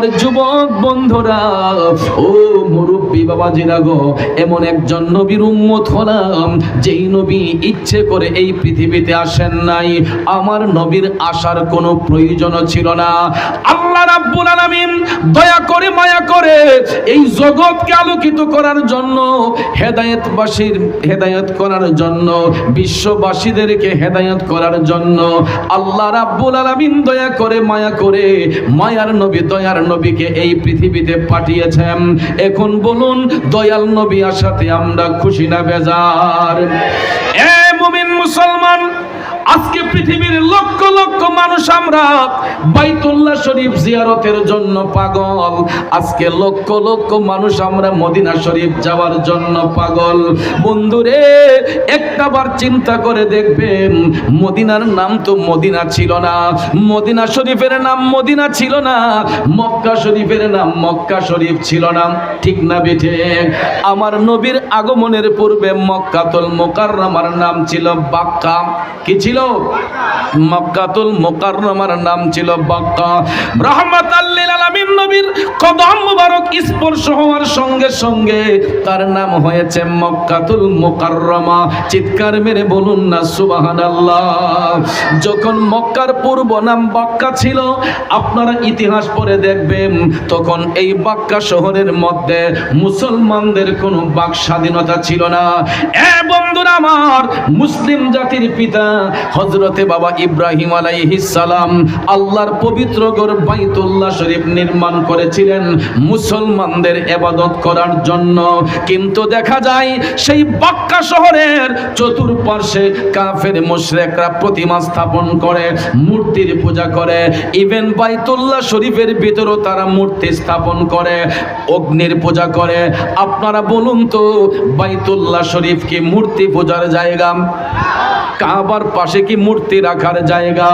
আমার যুবক বন্ধুরা, ও মুরব্বী বাবা জিনা গো, এমন একজন নবীর উম্মত হলাম, যেই নবী ইচ্ছে করে এই পৃথিবীতে আসেন নাই। আমার নবীর আসার কোনো প্রয়োজন ছিল না। আল্লাহ রাব্বুল আলামিন দয়া করে মায়া করে এই জগৎকে আলোকিত করার জন্য, হেদায়েতবাসীর, হেদায়েত করার জন্য, বিশ্ববাসীদেরকে হেদায়েত করার জন্য আল্লাহ রাব্বুল আলামিন দয়া করে, মায়া করে, মায়ার নবী দয়ার নবীকে এই পৃথিবীতে পাঠিয়েছেন। এখন বলুন, দয়াল নবী আসাতে আমরা খুশি না বেজার? এ মুমিন মুসলমান পৃথিবীর লক্ষ লক্ষ মানুষ আমরা বাইতুল্লাহ শরীফ জিয়ারতের জন্য পাগল। আজকে লক্ষ লক্ষ মানুষ আমরা মদিনা শরীফ যাওয়ার জন্য পাগল। বন্ধুরে, একটা বার চিন্তা করে দেখবেন, মদিনার নাম তো মদিনা ছিল না। মদিনা শরীফের নাম মদিনা ছিল না, মক্কা শরীফের নাম মক্কা শরীফ ছিল না। ঠিক না বেঠে? আমার নবীর আগমনের পূর্বে মক্কাতুল মোকাররমার নাম ছিল বাক্কা। কি ছিল? মক্কাতুল মোকাররমার নাম ছিল বাক্কা রাহমাতাল্লিল আলামিন নবীর কদম মুবারক স্পর্শ হওয়ার সঙ্গে সঙ্গে তার নাম হয়েছে মক্কাতুল মোকাররমা। চিৎকার মেরে বলুন না, সুবহানাল্লাহ। যখন মক্কার পূর্ব নাম বাক্কা ছিল, আপনারা ইতিহাস পড়ে দেখবেন, তখন এই বাক্কা শহরের মধ্যে মুসলমানদের কোনো বাক স্বাধীনতা ছিল না। এ বন্ধুরা আমার, মুসলিম জাতির পিতা হজরতে বাবা ইব্রাহিম সালাম আল্লাহর পবিত্র ঘর বাইতুল্লাহ শরীফ নির্মাণ করেছিলেন মুসলমানদের এবাদত করার জন্য। কিন্তু দেখা যায়, সেই বাক্কা শহরের চতুর্পার্শ্বে কাফের মুশরিকরা প্রতিমা স্থাপন করে, মূর্তির পূজা করে ইভেন বাইতুল্লাহ শরীফের ভিতরেও তারা মূর্তি স্থাপন করে, অগ্নির পূজা করে। আপনারা বলুন তো, বাইতুল্লাহ শরীফ কি মূর্তি পূজার জায়গা কাবার পাশে কি মূর্তি রাখার জায়গা?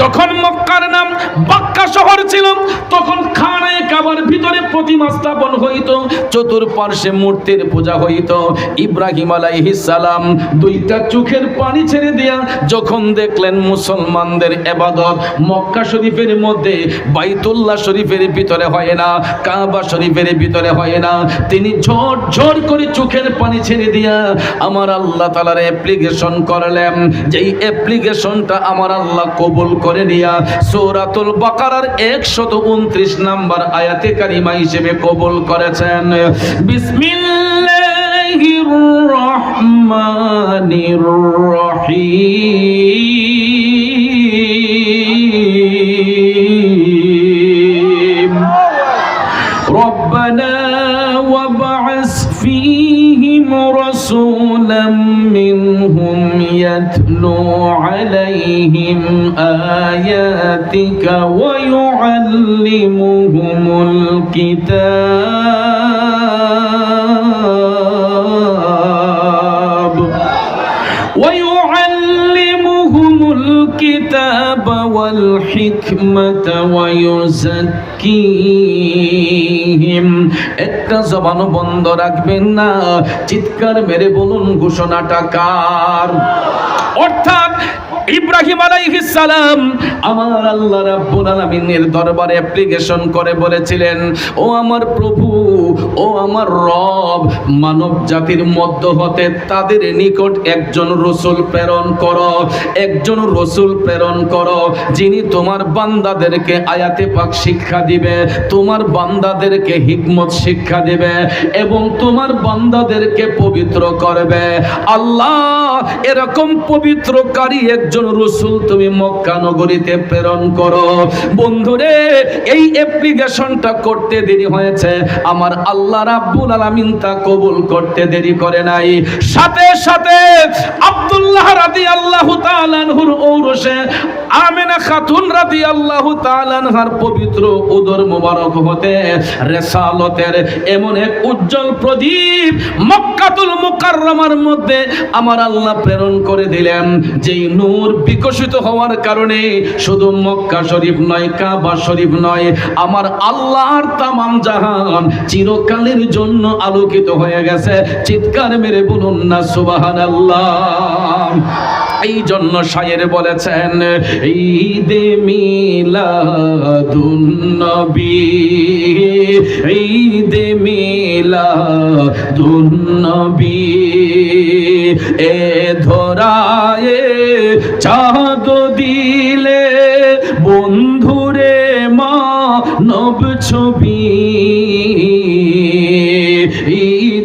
যখন মক্কার নাম বাক্কা শহর ছিল, তখন খানায় কাবার ভিতরে প্রতিমা স্থাপন হইতো, চতুর্পার্শ্বে মূর্তির পূজা হইতো। ইব্রাহিম আলাইহিস সালাম দুইটা চোখের পানি ছেড়ে দিয়া যখন দেখলেন মুসলমানদের এবাদত, মক্কা শরীফের মধ্যে বাইতুল্লাহ শরীফের ভিতরে হয় না, কাবা শরীফের ভিতরে হয় না। তিনি ঝড় ঝড় করে চোখের পানি ছেড়ে দিয়া আমার আল্লাহ তালার অ্যাপ্লিকেশন করলেন। যেই অ্যাপ্লিকেশনটা আমার আল্লাহ কবুল করে নিয়া, সৌরাতুল বাকারার একশত উনত্রিশ নাম্বার আয়াতে কারিমা হিসেবে কবুল করেছেন। বিসমিল্লাহির রহমানির রহিম। يتلو عليهم آياتك ويعلمهم الكتاب ويعلمهم الكتاب والحكمة ويزكيهم একটা জবানও বন্ধ রাখবেন না চিৎকার মেরে বলুন ঘোষণাটা কার? অর্থাৎ ইব্রাহিম আলাইহিস সালাম আমার আল্লাহ রাব্বুল আলামিনের দরবারে অ্যাপ্লিকেশন করে বলেছিলেন, ও আমার প্রভু, ও আমার রব, মানব জাতির মধ্য হতে তাদের নিকট একজন রসুল প্রেরণ করো, একজন রসুল প্রেরণ করো, যিনি তোমার বান্দাদেরকে আয়াতে পাক শিক্ষা দিবে, তোমার বান্দাদেরকে হিকমত শিক্ষা দিবে এবং তোমার বান্দাদেরকে পবিত্র করবে। আল্লাহ এরকম পবিত্রকারী একজন রসুল তুমি মক্কা নগরীতে প্রেরণ করো। বন্ধুরে, এই অ্যাপ্লিকেশনটা করতে দেরি হয়েছে। আমার আল্লাহ রাব্বুল আলামিন তা কবুল করতে দেরি করে নাই। সাথে সাথে আব্দুল্লাহ রাদিয়াল্লাহু তাআলা আনহুর ঔরসে আমেনা খাতুন রাদিয়াল্লাহু তাআলা আনহার পবিত্র উদর মোবারক হতে রেসালতের এমন এক উজ্জ্বল প্রদীপ মক্কাতুল মুকাররমার মধ্যে আমার আল্লাহ প্রেরণ করে দিলেন। যেই নূর নূর বিকশিত হওয়ার কারণে শুধু মক্কা শরীফ নয়, কাবা শরীফ নয়, আমার আল্লাহর তামাম জাহান চিরকালের জন্য আলোকিত হয়ে গেছে। চিৎকার মেরে বলুন না, সুবহানাল্লাহ। এই জন্য শায়ের বলেছেন ঈদে মিলাদুন নবী ঈদে মিলাদুন নবী এ ধরায়ে চাঁদ দিলে বন্ধুরে মা নব ছবি।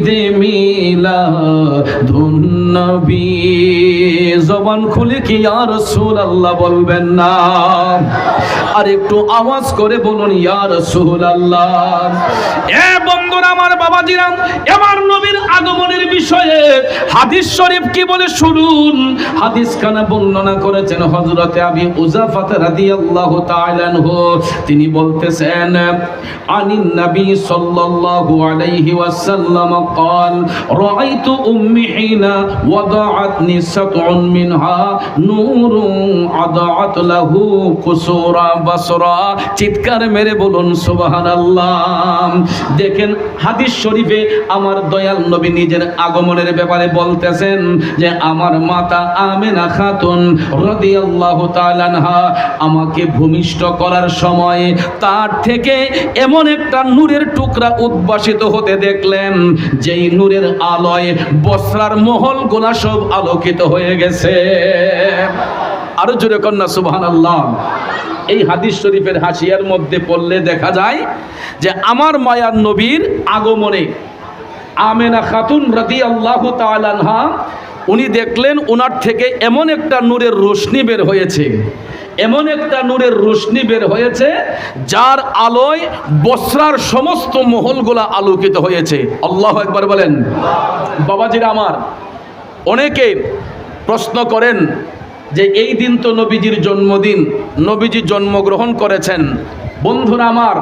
ঈদে মিলা ধুন্নবী জবান খুলে কি আর রসুল আল্লাহ বলবেন না? আর একটু আওয়াজ করে বলুন, ইয়া রসুল আল্লাহ এ বন্ধুরা, আমার বাবাজিরা, এবার নবীর আগমনের বিষয়ে হাদিস শরীফ কি বলে শুনুন। হাদিস খানা বর্ণনা করেছেন হযরতে আবি উজাফা রাদিয়াল্লাহু তাআলা আনহু। তিনি বলতেছেন, আনিন নবী সাল্লাল্লাহু আলাইহি ওয়াসাল্লাম قال رأيت أمي حين وضعتني سبع منها نور أضاعت له قصورا بصرا চিৎকার মেরে বলুন সুবহানাল্লাহ দেখেন হাদিস শরীফে আমার দয়াল নবী নিজের আগমনের ব্যাপারে বলতেছেন যে আমার মাতা আমেনা খাতুন রাদিয়াল্লাহু তাআলা আনহা আমাকে ভূমিষ্ঠ করার সময় তার থেকে এমন একটা নূরের টুকরা উদ্ভাসিত হতে দেখলেন যেই নূরের আলোয় বসরার মহল গোলা সব আলোকিত হয়ে গেছে। আরও জোরে কন্যা সুবহান আল্লাহ এই হাদিস শরীফের হাসিয়ার মধ্যে পড়লে দেখা যায় যে আমার মায়ার নবীর আগমনে আমেনা খাতুন রাদি আল্লাহ তালানহা উনি দেখলেন ওনার থেকে এমন একটা নূরের রোশনি বের হয়েছে। এমন একটা নূরের রোশনি বের হয়েছে, যার আলোয় বসরার সমস্ত মহলগুলা আলোকিত হয়েছে। আল্লাহ একবার বলেন, বাবাজিরা আমার, অনেকে প্রশ্ন করেন যে এই দিন তো নবীজির জন্মদিন, নবীজি জন্মগ্রহণ করেছেন। বন্ধুরা আমার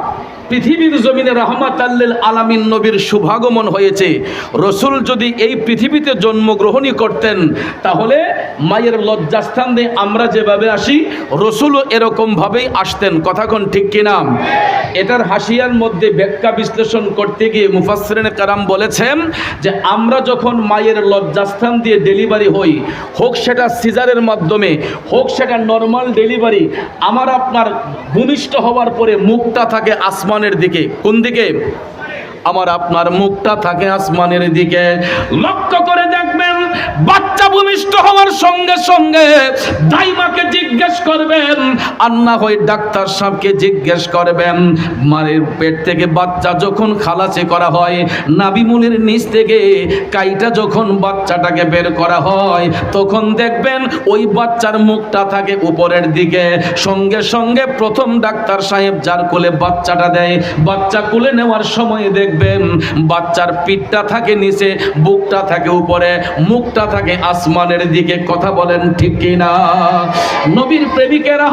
পৃথিবীর জমিনে রহমাত আল্লিল আলামিন নবীর শুভাগমন হয়েছে। রসুল যদি এই পৃথিবীতে জন্মগ্রহণই করতেন, তাহলে মায়ের লজ্জাস্থান দিয়ে আমরা যেভাবে আসি, রসুলও এরকমভাবেই আসতেন। কথাক্ষণ ঠিক কিনা এটার হাসিয়ার মধ্যে ব্যাখ্যা বিশ্লেষণ করতে গিয়ে মুফাসরিন কারাম বলেছেন যে, আমরা যখন মায়ের লজ্জাস্থান দিয়ে ডেলিভারি হই, হোক সেটা সিজারের মাধ্যমে, হোক সেটা নর্মাল ডেলিভারি, আমার আপনার ভূমিষ্ঠ হওয়ার পরে মুখটা থাকে আসমানের দিকে। কোন দিকে? আমার আপনার মুখটা থাকে আসমানের দিকে। লক্ষ্য করে দেখবেন বাচ্চা ভূমিষ্ঠ হওয়ার সঙ্গে সঙ্গে দাইমাকে জিজ্ঞেস করবেন আর না হয় ডাক্তার সাহেবকে জিজ্ঞেস করবেন, মায়ের পেট থেকে বাচ্চা যখন খালাসে করা হয় নাবিমুলের নিচ থেকে কাইটা যখন বাচ্চাটাকে বের করা হয়, তখন দেখবেন ওই বাচ্চার মুখটা থাকে উপরের দিকে। সঙ্গে সঙ্গে প্রথম ডাক্তার সাহেব যার কোলে বাচ্চাটা দেয়, বাচ্চা কোলে নেওয়ার সময় দেখবেন বাচ্চার পিঠটা থাকে নিচে, বুকটা থাকে উপরে মুখটা থাকে আসমানের দিকে, কথা বলেন ঠিক কিনা? নবীর প্রেমিকেরা,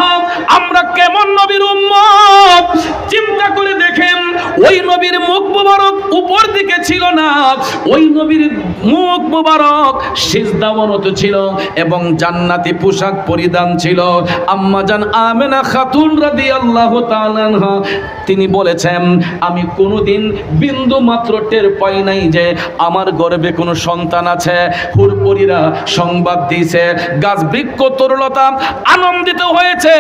আমরা কেমন নবীর উম্মত? চিন্তা করে দেখেন, ওই নবীর মুখ মুবারক উপর দিকে ছিল না। ওই নবীর মুখ মুবারক সিজদাবনত ছিল এবং জান্নাতি পোশাক পরিধান ছিল। আম্মাজান আমেনা খাতুন রাদিয়াল্লাহু তাআলা তিনি বলেছেন, আমি কোনোদিন বিন্দু মাত্র টের পাই নাই যে আমার গর্ভে কোনো সন্তান আছে। হুরপরিরা সংবাদ দিয়েছে। গাছ বৃক্ষ তরুলতা আনন্দিত হয়েছে।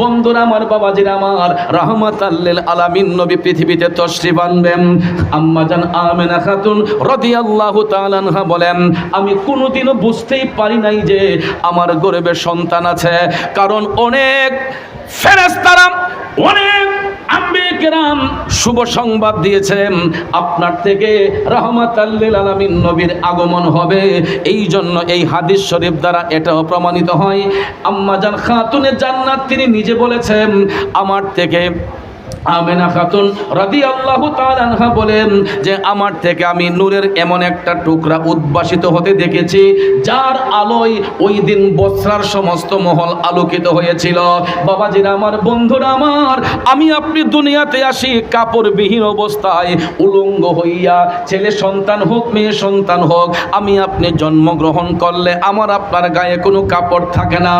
বন্ধুরা আমার বাবাজির আমার রহমত আল্লিল আলামিন, নবী পৃথিবীতে তশ্রী বানবেন আম্মাজান আমেনা খাতুন রাদিয়াল্লাহু তাআলা আনহা বলেন, আমি কোনোদিনও বুঝতেই পারি নাই যে আমার গর্ভে সন্তান আছে। কারণ অনেক ফেরেশতারা, অনেক আম্বিকেরাম শুভ সংবাদ দিয়েছেন। আপনার থেকে রহমত আল্লিল আলামিন নবীর আগমন হবে। এই জন্য এই হাদিস শরীফ দ্বারা এটাও প্রমাণিত হয়। আম্মাজান খাতুনের জান্নাত তিনি নিজে বলেছেন, আমার থেকে আমেনা খাতুন রাদি আল্লাহ আনহা বলেন যে, আমার থেকে আমি নূরের এমন একটা টুকরা উদ্ভাসিত হতে দেখেছি, যার আলোয় ওই দিন বস্রার সমস্ত মহল আলোকিত হয়েছিল। বাবাজিরা, আমার বন্ধুরা আমার, আমি আপনি দুনিয়াতে আসি, কাপড়বিহীন অবস্থায় উলঙ্গ হইয়া, ছেলে সন্তান হোক, মেয়ে সন্তান হোক, আমি আপনি জন্মগ্রহণ করলে আমার আপনার গায়ে কোনো কাপড় থাকে না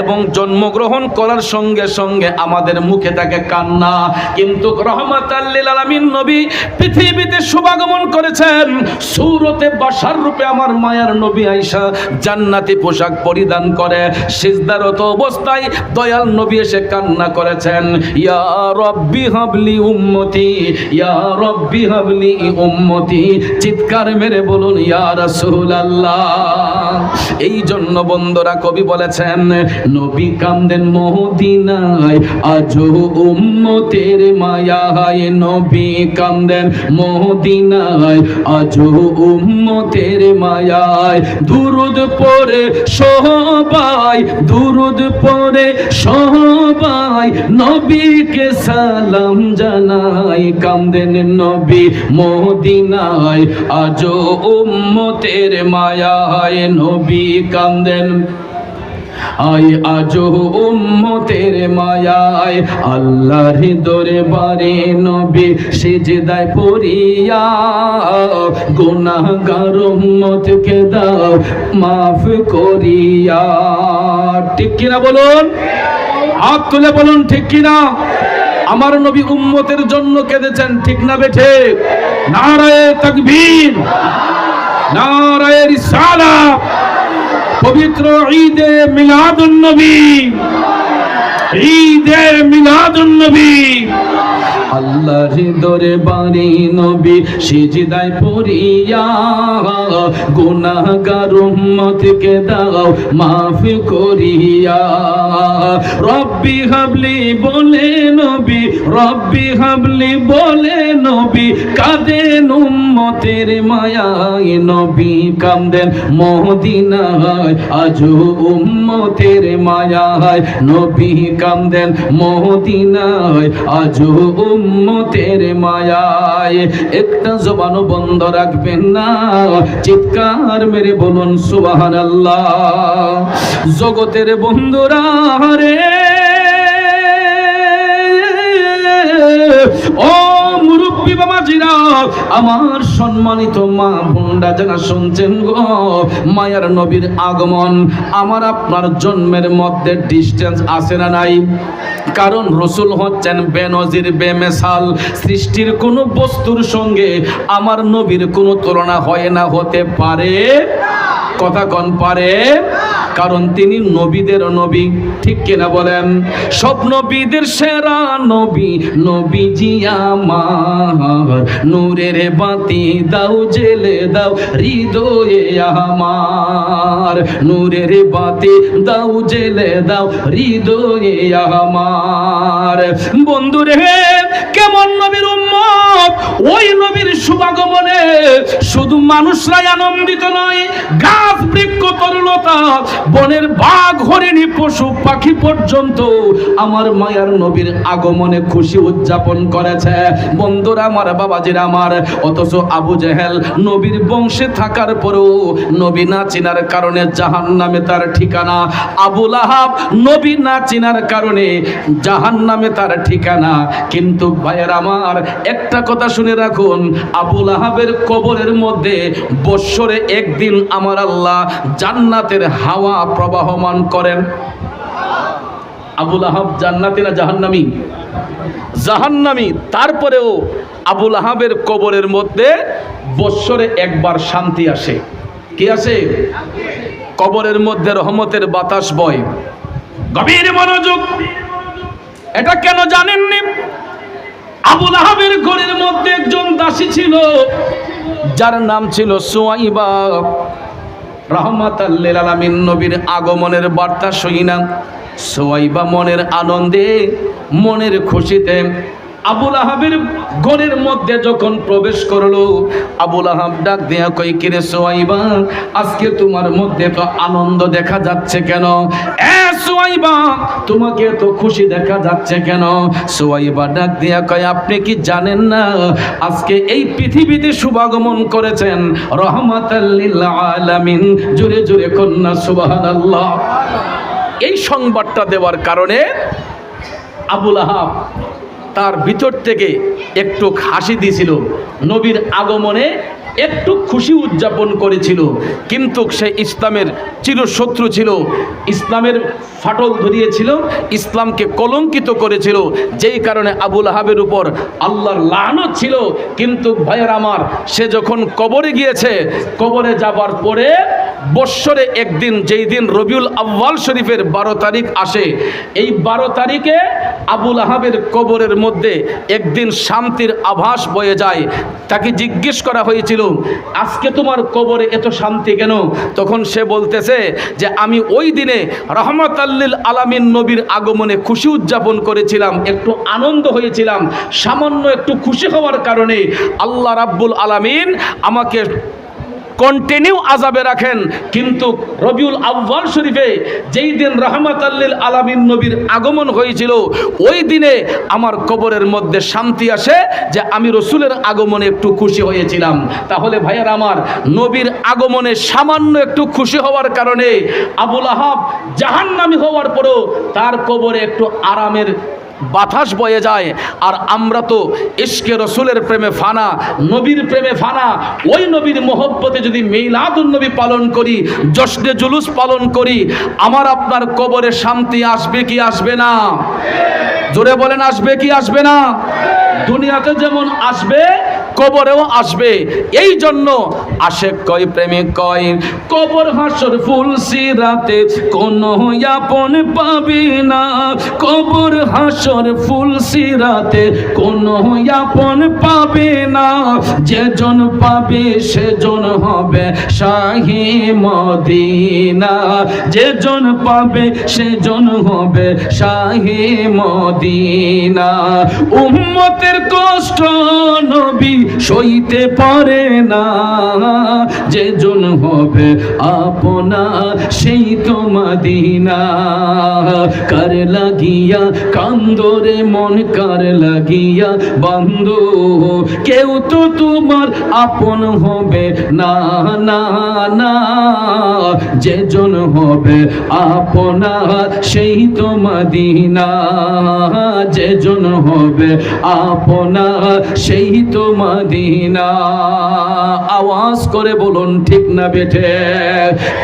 এবং জন্মগ্রহণ করার সঙ্গে সঙ্গে আমাদের মুখে থাকে কান্না কিন্তু রহমত আল্লিল আলামিন নবী পৃথিবীতে শুভাগমন করেছেন। সুরতে বাসার রূপে আমার মায়ার নবী আইসা জান্নাতি পোশাক পরিধান করে। সিজদারত অবস্থায় দয়াল নবী এসে কান্না করেছেন, ইয়া রব্বি হাবলি উম্মতি, ইয়া রব্বি হাবলি উম্মতি। চিৎকার মেরে বলুন, ইয়া রাসূলুল্লাহ। এই জন্য বন্ধুরা কবি বলেছেন, নবী কামদেন মদিনায়, আজও উম্মতের মায়ায় নবী কামদেন মদিনায়। আজও উম্মতের মায়ায় দুরুদ পরে সবাই, দুরুদ পরে সবাই। নবীকে সালাম জানাই কামদেন নবী মদিনায়। আজও উম্মতের মায়ায় নবী কামদেন আই আজো উম্মতের মায়ায়, আল্লাহর দরবারে নবী সিজদায় পড়িয়া, গুনাহগার উম্মতকে দাও, মাফ করিয়া। ঠিক কিনা বলুন? হাত তুলে বলুন, ঠিক কিনা? আমার নবী উম্মতের জন্য কেঁদেছেন, ঠিক না বেঠে নারায়ে তাকবীর, নারায়ে রিসালাত পবিত্র ঈদে মিলাদুন নবী। ঈদে মিলাদুন নবী। আল্লাহর দরবারে নবী সিজদায় পড়িয়া গুনাহগার উম্মতকে দাও, মাফ করিয়া। রব্বি হাবলি বলে নবী, রব্বি হাবলি বলে নবী, কাঁদেন উম্মতের মায়ায়। নবী কামদেন মদিনায়, আজও উম্মতের মায়ায়। নবী কামদেন মদিনায়, আজও উম্মতের মায়ায় একটা জবানও বন্ধ রাখবেন না। চিৎকার মেরে বলুন, সুবহানাল্লাহ। জগতের বন্ধুরা রে ও আমার সম্মানিত মা বোনরা যারা শুনছেন গো, মায়ার নবীর আগমন, আমার আপনার জন্মের মধ্যে ডিস্টেন্স আছে না নাই? কারণ রসুল হচ্ছেন বেনজির, বেমেসাল, সৃষ্টির কোনো বস্তুর সঙ্গে আমার নবীর কোনো তুলনা হয় না, হতে পারে? কথা কন পারে? কারণ তিনি নবীদের নবী, ঠিক কিনা বলেন? সব নবীদের সেরা নবী, নবীজি আমার। নূরের বাতি দাও, জেলে দাও, হৃদয়ে আমার। নূরের বাতি দাও, জেলে দাও, হৃদয়ে আমার। বন্ধুরে কেমন নবীর উম্মত? ওই নবীর শুভাগমনে শুধু মানুষরাই আনন্দিত নয়, গাছ, বৃক্ষ তরুলতা বনের বাঘ, হরিণী, পশু, পাখি পর্যন্ত আমার মায়ার নবীর আগমনে খুশি উদযাপন করেছে। বন্ধুরা, আমার বাবাজির আমার। অথচ আবু জেহেল নবীর বংশে থাকার পরেও নবী না চিনার কারণে জাহান নামে তার ঠিকানা। আবুল আহাব নবী না চিনার কারণে জাহান নামে তার ঠিকানা। কিন্তু ভাইয়ের আমার, একটা কথা শুনে রাখুন আবুল আহাবের কবরের মধ্যে বৎসরে একদিন আমার আল্লাহ জান্নাতের হাওয়া প্রবাহমান করেন। আবুল আহাব জান্নাতি না জাহান্নামি? জাহান্নামি, তারপরেও আবুল আহাবের কবরের মধ্যে বৎসরে একবার শান্তি আসে। কি আসে? কবরের মধ্যে রহমতের বাতাস বয়। গভীর মনোযোগ। এটা কেন জানেননি? আবুল আহাবের ঘরের মধ্যে একজন দাসী ছিল, যার নাম ছিল সোয়াইবা। রহমত আলামিন নবীর আগমনের বার্তা শুই না সোয়াইবা মনের আনন্দে, মনের খুশিতে আবুল আহাবের ঘরের মধ্যে যখন প্রবেশ করল, আবুল আহাব ডাক দেয়া কই কিরে সোয়াইবা, আজকে তোমার মধ্যে তো আনন্দ দেখা যাচ্ছে কেন? তোমাকে তো খুশি দেখা যাচ্ছে কেন? সোয়াইবা ডাক দেয়া কয়, আপনি কি জানেন না, আজকে এই পৃথিবীতে শুভাগমন করেছেন? রহমাতাল্লিল আলামিন। জোরে জোরে কন্যা, সুবহানাল্লাহ। এই সংবাদটা দেওয়ার কারণে আবুল আহাব তার ভিতর থেকে একটু হাসি দিয়েছিল নবীর আগমনে একটু খুশি উদযাপন করেছিল। কিন্তু সে ইসলামের চিরশত্রু ছিল। ইসলামের ফাটল ধরিয়েছিল। ইসলামকে কলঙ্কিত করেছিল। যেই কারণে আবুল আহাবের উপর আল্লাহর লানত ছিল। কিন্তু ভাইয়ের আমার, সে যখন কবরে গিয়েছে, কবরে যাবার পরে বৎসরে একদিন, যেই দিন রবিউল আব্বাল শরীফের বারো তারিখ আসে, এই বারো তারিখে আবুল আহাবের কবরের মধ্যে একদিন শান্তির আভাস বয়ে যায়। তাকে জিজ্ঞেস করা হয়েছিল, আজকে তোমার কবরে এত শান্তি কেন? তখন সে বলতেছে যে, আমি ওই দিনে রহমত আল্লিল আলামিন নবীর আগমনে খুশি উদযাপন করেছিলাম, একটু আনন্দ হয়েছিলাম। সামান্য একটু খুশি হওয়ার কারণে আল্লাহ রাব্বুল আলামিন আমাকে কন্টিনিউ আজাবে রাখেন। কিন্তু রবিউল আব্বাল শরীফে যেই দিন রহমত আল্লিল আলামিন নবীর আগমন হয়েছিল, ওই দিনে আমার কবরের মধ্যে শান্তি আসে যে আমি রসুলের আগমনে একটু খুশি হয়েছিলাম। তাহলে ভাইয়ার আমার, নবীর আগমনে সামান্য একটু খুশি হওয়ার কারণে আবুল আহাব জাহান্নামি হওয়ার পরও তার কবরে একটু আরামের বাতাস বয়ে যায়। আর আমরা তো ইশকে রসুলের প্রেমে ফানা, নবীর প্রেমে ফানা। ওই নবীর মোহব্বতে যদি মেইলাদুন নবী পালন করি, জশ্নে জুলুস পালন করি, আমার আপনার কবরে শান্তি আসবে কি আসবে না? জোরে বলেন, আসবে কি আসবে না? দুনিয়াতে যেমন আসবে, কবরেও আসবে। এই জন্য আসে কয় প্রেমিক কয় কবর হাসর ফুল সিরাতে, কোন আপন পাবি না। কবর হাসর ফুল সিরাতে, কোন আপন পাবে না। যেজন পাবে, সেজন হবে শাহি মদিনা। যেজন পাবে, সেজন হবে শাহি মদিনা। উম্মতের কষ্ট নবী সইতে পারে না। যেজন হবে আপনা, সেই তো মদিনা। কার লাগিয়া, কান্দরে মন কার লাগিয়া, বন্ধু, কেউ তো তোমার আপন হবে না না না। যেজন হবে আপনা, সেই তো মদিনা। যেজন হবে আপনা, সেই তো মদিনা। আওয়াজ করে বলুন, ঠিক না বেঠে?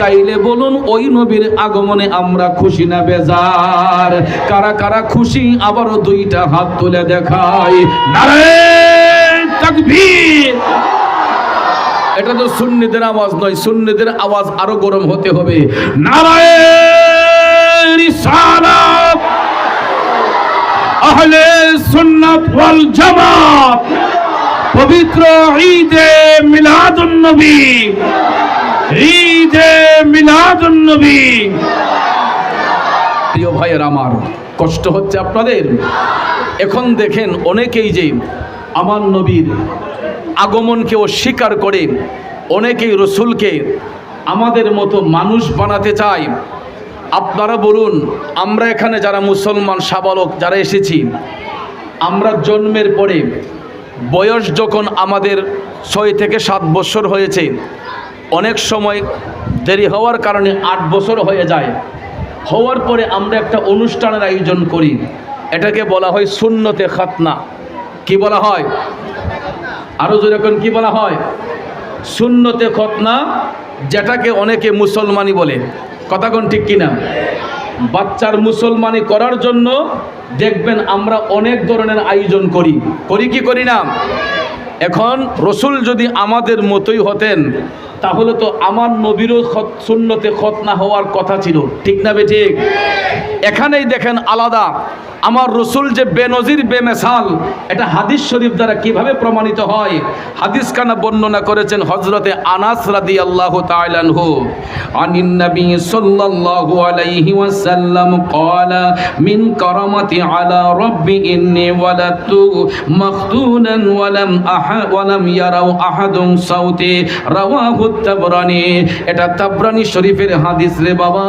তাইলে বলুন, ওই নবীর আগমনে আমরা খুশি না বেজার? কারা কারা খুশি, আবারও দুইটা হাত তুলে দেখাই। এটা তো সুন্নিদের আওয়াজ নয়, সুন্নিদের আওয়াজ আরও গরম হতে হবে। নারায়ণ আহলে পবিত্র ঈদে মিলাদুন নবী ঈদে মিলাদুন নবী প্রিয় ভাইয়ের আমার, কষ্ট হচ্ছে আপনাদের? এখন দেখেন অনেকেই যে আমার নবীর আগমনকে অস্বীকার করে, অনেকেই রসুলকে আমাদের মতো মানুষ বানাতে চায়। আপনারা বলুন, আমরা এখানে যারা মুসলমান সাবালক, যারা এসেছি, আমরা জন্মের পরে বয়স যখন আমাদের ছয় থেকে সাত বছর হয়েছে, অনেক সময় দেরি হওয়ার কারণে আট বছর হয়ে যায়। হওয়ার পরে আমরা একটা অনুষ্ঠানের আয়োজন করি। এটাকে বলা হয় শূন্যতে খাতনা। কি বলা হয়? আরও যেরকম কি বলা হয়? শূন্যতে খতনা, যেটাকে অনেকে মুসলমানি বলে। কথা কোন ঠিক কিনা? বাচ্চার মুসলমানি করার জন্য দেখবেন আমরা অনেক ধরনের আয়োজন করি। করি কি করি না? এখন রসুল যদি আমাদের মতোই হতেন, তাহলে তো আমার নবীরও শূন্যতে খতনা হওয়ার কথা ছিল। ঠিক না বে ঠিক? এখানেই দেখেন আলাদা। আমার রসুল যে বেনজির, বেমেসাল, এটা হাদিস শরীফ দ্বারা কীভাবে প্রমাণিত হয়? হাদিস কানা বর্ণনা করেছেন হজরতে আনাস রাদি আল্লাহ তাইলানহু আনিন্নবী সাল্লাল্লাহু আলাইহি ওয়াসাল্লাম ক্বালা, মিন কারামাতি আলা রব্বি ইন্নি ওয়ালাতু মাখতুনান ওয়ালাম আহা, ওয়ালাম ইয়ারাউ আহাদুন সাউতি রাওয়াহু তাবরানি। এটা তাবরানি শরীফের হাদিস রে বাবা।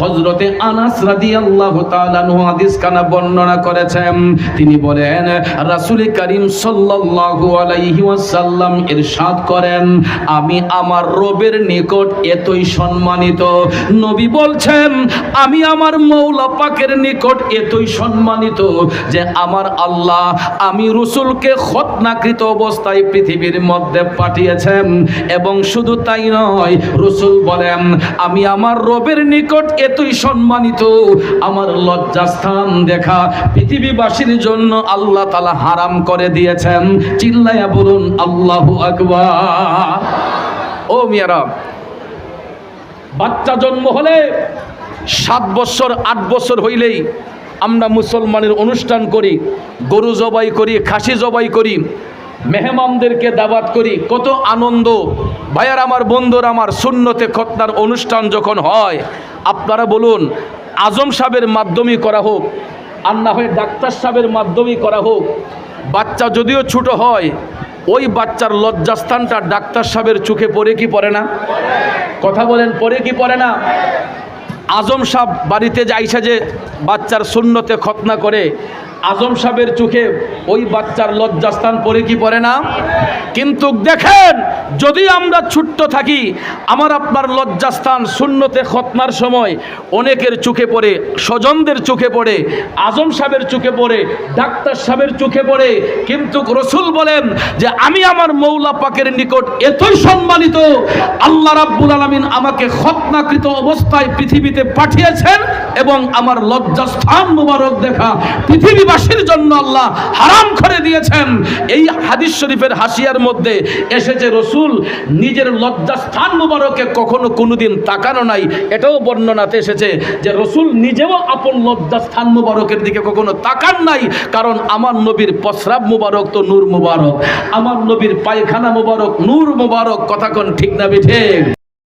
হজরতে আনাস রাদিয়াল্লাহু তাআলা হাদিস কানা বর্ণনা করেছেন। তিনি বলেন, রাসূল করিম সাল্লাল্লাহু আলাইহি ওয়াসাল্লাম ইরশাদ করেন, আমি আমার রবের নিকট এতই সম্মানিত। নবী বলছেন, আমি আমার মৌলা পাকের নিকট এতই সম্মানিত যে আমার আল্লাহ আমি রসুলকে খতনাকৃত অবস্থায় পৃথিবীর মধ্যে পাঠিয়েছেন এবং শুধু তাই নয়, রসুল বলেন, আমি আমার রবের নিকট এতই সম্মানিত। আমার লজ্জাস্থান দেখা পৃথিবীবাসীর জন্য আল্লাহ তালা হারাম করে দিয়েছেন। চিল্লাইয়া বলুন, আল্লাহ আকবার। ও মিয়ারা, বাচ্চা জন্ম হলে সাত বছর, আট বছর হইলেই আমরা মুসলমানের অনুষ্ঠান করি, গরু জবাই করি, খাসি জবাই করি, মেহমানদেরকে দাবাত করি। কত আনন্দ। ভাইয়ার আমার, বন্ধুর আমার শূন্যতে খতনার অনুষ্ঠান যখন হয়, আপনারা বলুন, আজম সাহেবের মাধ্যমে করা হোক আর না হয় ডাক্তার সাহেবের মাধ্যমেই করা হোক। বাচ্চা যদিও ছোট হয়, ওই বাচ্চার লজ্জাস্থানটা ডাক্তার সাহেবের চোখে পড়ে কি পড়ে না? কথা বলেন, পড়ে কি পড়ে না? আজম সাহ বাড়িতে যাইছে যে বাচ্চার শূন্যতে খতনা করে আজম সাহেবের চোখে ওই বাচ্চার লজ্জাস্থান পড়ে কি পড়ে না? কিন্তু দেখেন, যদি আমরা ছুট্ট থাকি, আমার আপনার লজ্জাস্থান শূন্যতে খতনার সময় অনেকের চোখে পড়ে, স্বজনদের চোখে পড়ে, আজম সাহেবের চোখে পড়ে, ডাক্তার সাহেবের চোখে পড়ে। কিন্তু রসুল বলেন যে, আমি আমার মৌলা পাকের নিকট এতই সম্মানিত, আল্লাহ রাব্বুল আলামিন আমাকে খতনাকৃত অবস্থায় পৃথিবীতে পাঠিয়েছেন এবং আমার লজ্জাস্থান মুবারক দেখা। পৃথিবীবাসীর জন্য আল্লাহ হারাম করে দিয়েছেন। এই হাদিস শরীফের হাসিয়ার মধ্যে এসেছে, রসুল নিজের লজ্জাস্থান মুবারকে কখনো কোনোদিন তাকানো নাই। এটাও বর্ণনাতে এসেছে যে, রসুল নিজেও আপন লজ্জাস্থান মুবারকের দিকে কখনো তাকান নাই, কারণ আমার নবীর প্রস্রাব মুবারক তো নূর মুবারক। আমার নবীর পায়খানা মুবারক, নূর মুবারক, কথা কোন ঠিক না ঠিক